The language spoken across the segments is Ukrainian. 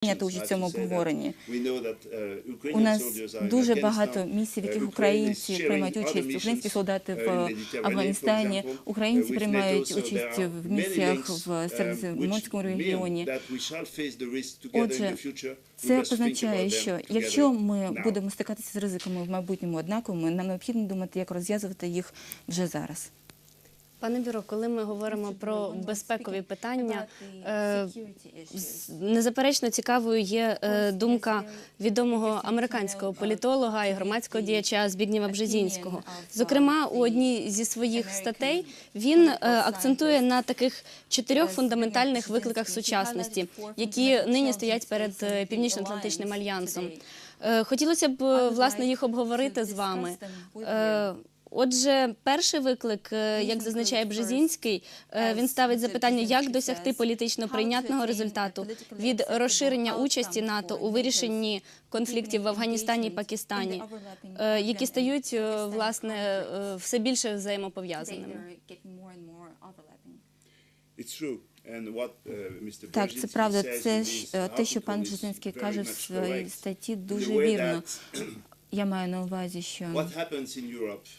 прийняти участь в цьому обговоренні. У нас дуже багато місій, в яких українці приймають участь. Українські солдати в Афганістані, українці приймають участь в місіях в Середземноморському регіоні. Отже, Це означає, що якщо ми будемо стикатися з ризиками в майбутньому однаковими, нам необхідно думати, як розв'язувати їх вже зараз. Пане Бюро, коли ми говоримо про безпекові питання, е, незаперечно цікавою є е, думка відомого американського політолога і громадського діяча Збігнєва Бжезінського. Зокрема, у одній зі своїх статей він е, акцентує на таких чотирьох фундаментальних викликах сучасності, які нині стоять перед е, Північно-Атлантичним альянсом. Е, Хотілося б е, власне їх обговорити з вами. Е, Отже, перший виклик, е, як зазначає Бжезінський, е, він ставить запитання, як досягти політично прийнятного результату від розширення участі НАТО у вирішенні конфліктів в Афганістані і Пакистані, е, які стають е, власне е, все більше взаємопов'язаними. Так, це правда. Це е, те, що пан Бжезинський каже в своїй статті, дуже вірно. Я маю на увазі, що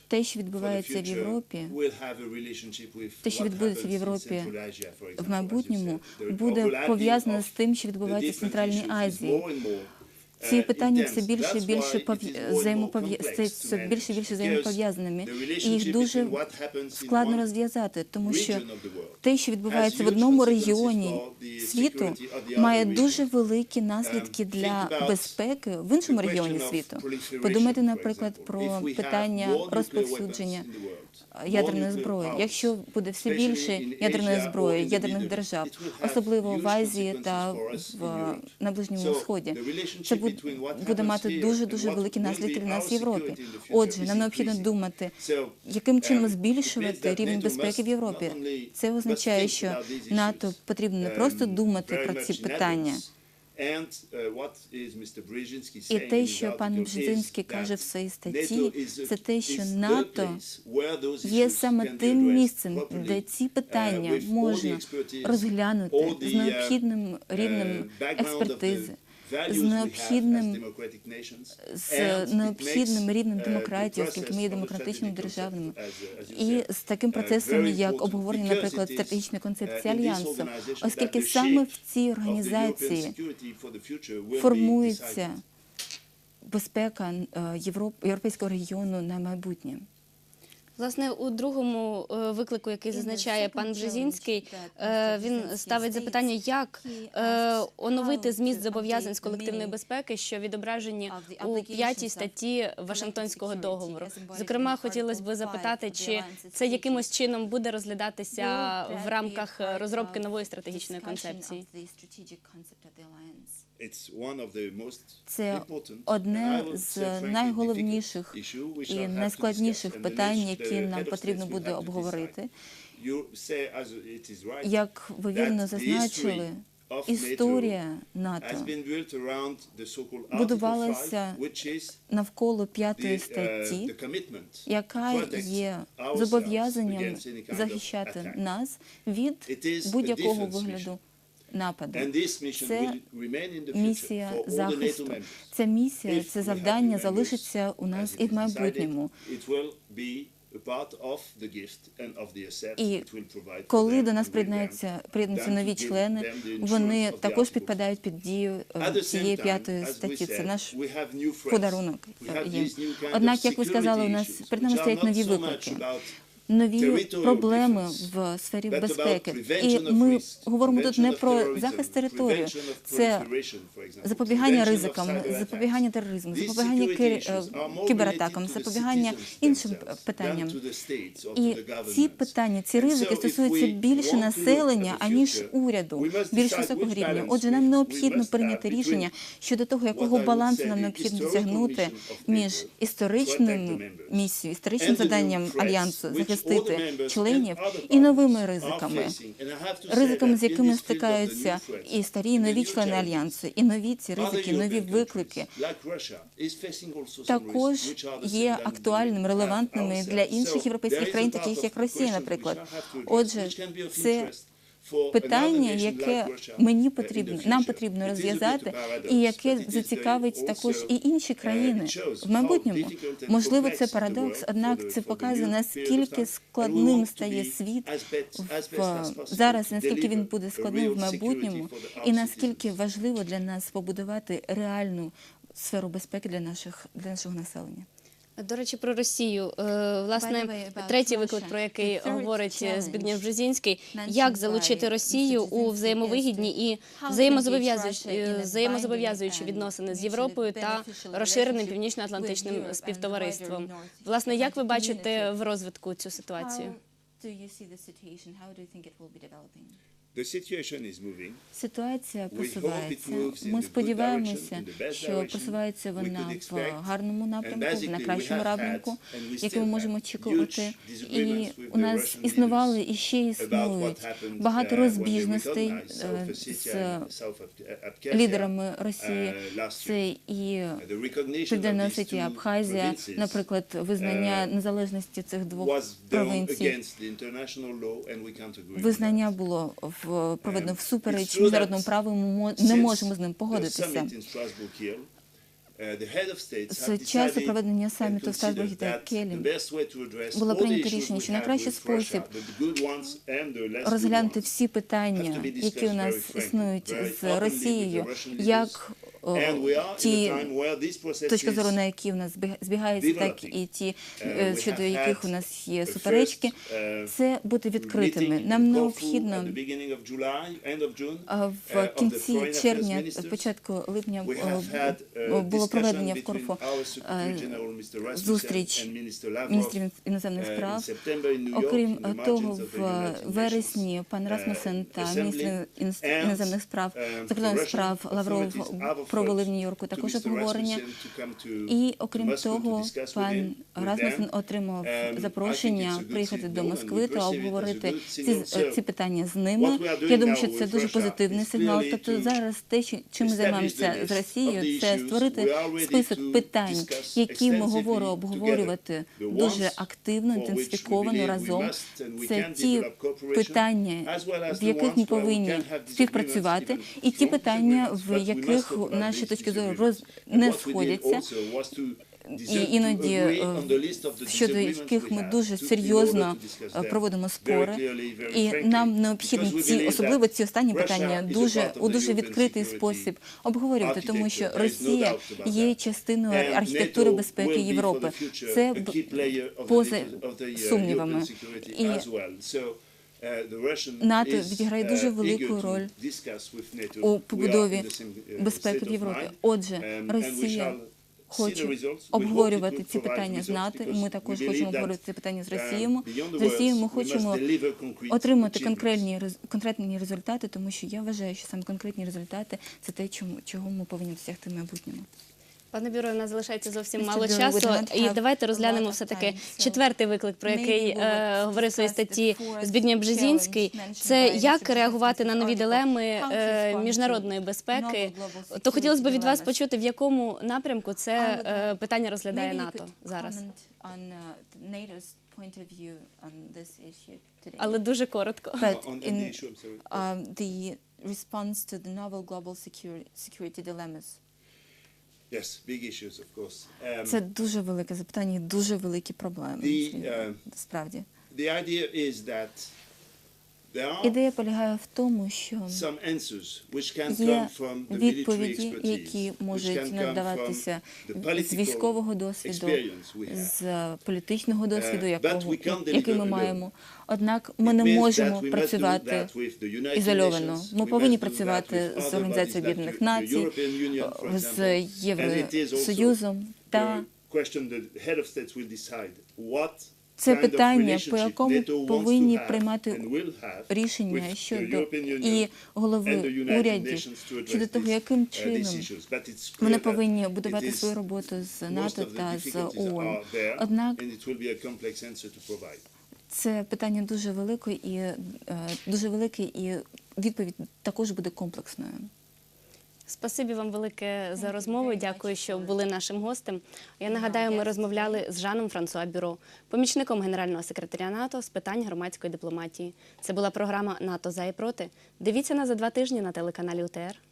те, що відбувається в Європі, те, що відбудеться в Європі в майбутньому, буде пов'язано з тим, що відбувається в Центральній Азії. Ці питання все більше і більше все більше і більше взаємопов'язаними, і їх дуже складно розв'язати, тому що те, що відбувається в одному регіоні світу, має дуже великі наслідки для безпеки в іншому регіоні світу. Подумайте, наприклад, про питання розповсюдження ядерної зброї. Якщо буде все більше ядерної зброї, ядерних держав, особливо в Азії та в на Ближньому Сході, це буде, мати дуже дуже великі наслідки для нас в Європі. Отже, нам необхідно думати, яким чином збільшувати рівень безпеки в Європі. Це означає, що НАТО потрібно не просто думати про ці питання. І те, що пан Бжезинський каже в своїй статті, це те, що НАТО є саме тим місцем, де ці питання можна розглянути з необхідним рівнем експертизи, з необхідним з необхідним рівнем демократії, оскільки ми є демократичними державами, і з таким процесом, як обговорення, наприклад, стратегічної концепції альянсу, оскільки саме в цій організації формується безпека е, Європ- європейського регіону на майбутнє. Власне, у другому е, виклику, який зазначає пан Бжезінський, е, він ставить запитання, як е, оновити зміст зобов'язань з колективної безпеки, що відображені у п'ятій статті Вашингтонського договору. Зокрема, хотілося б запитати, чи це якимось чином буде розглядатися в рамках розробки нової стратегічної концепції. Це одне з найголовніших і найскладніших питань, які нам потрібно буде обговорити. Як ви вірно зазначили, історія НАТО будувалася навколо п'ятої статті, яка є зобов'язанням захищати нас від будь-якого вигляду нападу. Це місія захисту. Ця місія, це завдання залишиться у нас і в майбутньому. І коли до нас приєднаються приєднуються нові члени, вони також підпадають під дію е, цієї п'ятої статті. Це наш подарунок їм. Однак, як ви сказали, у нас перед нами стоять нові виклики. Нові проблеми в сфері безпеки, і ми говоримо тут не про захист території, це запобігання ризикам, запобігання тероризму, запобігання кібератакам, запобігання іншим питанням. І ці питання, ці ризики стосуються більше населення аніж уряду, більш високого рівня. Отже, нам необхідно прийняти рішення щодо того, якого балансу нам необхідно досягнути між історичним місією, історичним завданням альянсу захистити членів і новими ризиками, ризиками, з якими стикаються і старі, і нові члени альянсу, і нові ці ризики, нові виклики. також є актуальними, релевантними для інших європейських країн, таких як Росія, наприклад. Отже, це питання, яке мені потрібно, нам потрібно розв'язати, і яке зацікавить також і інші країни в майбутньому. Можливо, це парадокс, однак це показує наскільки складним стає світ в зараз, наскільки він буде складним в майбутньому, і наскільки важливо для нас побудувати реальну сферу безпеки для наших для нашого населення. До речі, про Росію. Е, Власне, третій виклик, про який говорить challenge Збігнєв Бжезінський, як залучити Росію у взаємовигідні і взаємозобов'язуючі binding відносини з Європою та розширеним північно-атлантичним співтовариством. Власне, як ви бачите в розвитку цю ситуацію? Ситуація просувається. Ми сподіваємося, що просувається вона в гарному напрямку, basically на we кращому have had, напрямку, який ми можемо очікувати. І у нас існували і ще існують багато uh, розбіжностей е, з лідерами Росії. uh, Це і Південна Осетія, Абхазія, наприклад, визнання uh, незалежності цих двох провинцій. Визнання було в проведено всупереч міжнародному праву. Ми не можемо з ним погодитися. uh, З часу проведення саміту в Страсбургі та Келі було прийнято рішення, що найкращий спосіб розглянути всі питання, які у нас існують з Росією, як о, ті точки зору, на які у нас збіг- збігаються, так і ті, е, щодо яких у нас є суперечки, це бути відкритими. Нам необхідно в кінці червня, початку липня е, було проведення в Корфу е, зустріч міністрів іноземних справ. Окрім того, в вересні пан Расмусен та міністр іноземних справ закордонних справ Лавров провели в Нью-Йорку також обговорення. І окрім того, пан Расмусен отримав запрошення приїхати до Москви та обговорити ці, ці питання з ними. Я думаю, що це дуже позитивний сигнал. Тобто зараз те, чим ми займаємося з Росією, це створити список питань, які ми говоримо обговорювати дуже активно, інтенсифіковано разом. Це ті питання, в яких ми повинні співпрацювати, і ті питання, в яких наші точки зору роз не сходяться. І іноді е, щодо яких ми дуже серйозно е, проводимо спори, і нам необхідно ці особливо ці останні питання дуже у дуже відкритий спосіб обговорювати, тому що Росія є частиною архітектури безпеки Європи. Це поза сумнівами. І НАТО відіграє дуже велику роль у побудові безпеки в Європі. Отже, Росія хоче обговорювати ці питання з НАТО. і Ми також хочемо обговорювати ці питання з Росією. З Росією ми хочемо отримати конкретні конкретні результати, тому що я вважаю, що саме конкретні результати це те, чому чого ми повинні досягти в майбутньому. Пане Бюро, у нас залишається зовсім мало часу, і давайте розглянемо time, so четвертий виклик, про який е, говорив discuss статті Збігнєв Бжезінський. Це як реагувати на нові дилеми е, міжнародної безпеки. То хотілося б від вас почути, в якому напрямку це е, питання розглядає НАТО зараз. uh. Але дуже коротко. Um, response to the novel global security, security dilemmas. Це дуже велике запитання, і дуже великі проблеми. The, uh, Справді. Ідея полягає в тому, що є відповіді, які можуть надаватися з військового досвіду, з політичного досвіду, Uh, якого, який ми маємо. Однак ми не можемо працювати ізольовано. Ми повинні працювати з Організацією Об'єднаних Націй, з Євросоюзом та Це питання, по якому повинні приймати рішення щодо і голови урядів щодо того, яким uh, чином вони повинні будувати свою роботу з НАТО та з ООН. Однак це питання дуже велике і е, дуже велике, і відповідь також буде комплексною. Спасибі вам велике за розмову. Дякую, що були нашим гостем. Я нагадаю, ми розмовляли з Жаном Франсуа Бюро, помічником генерального секретаря НАТО з питань громадської дипломатії. Це була програма НАТО за і проти. Дивіться нас за два тижні на телеканалі УТР.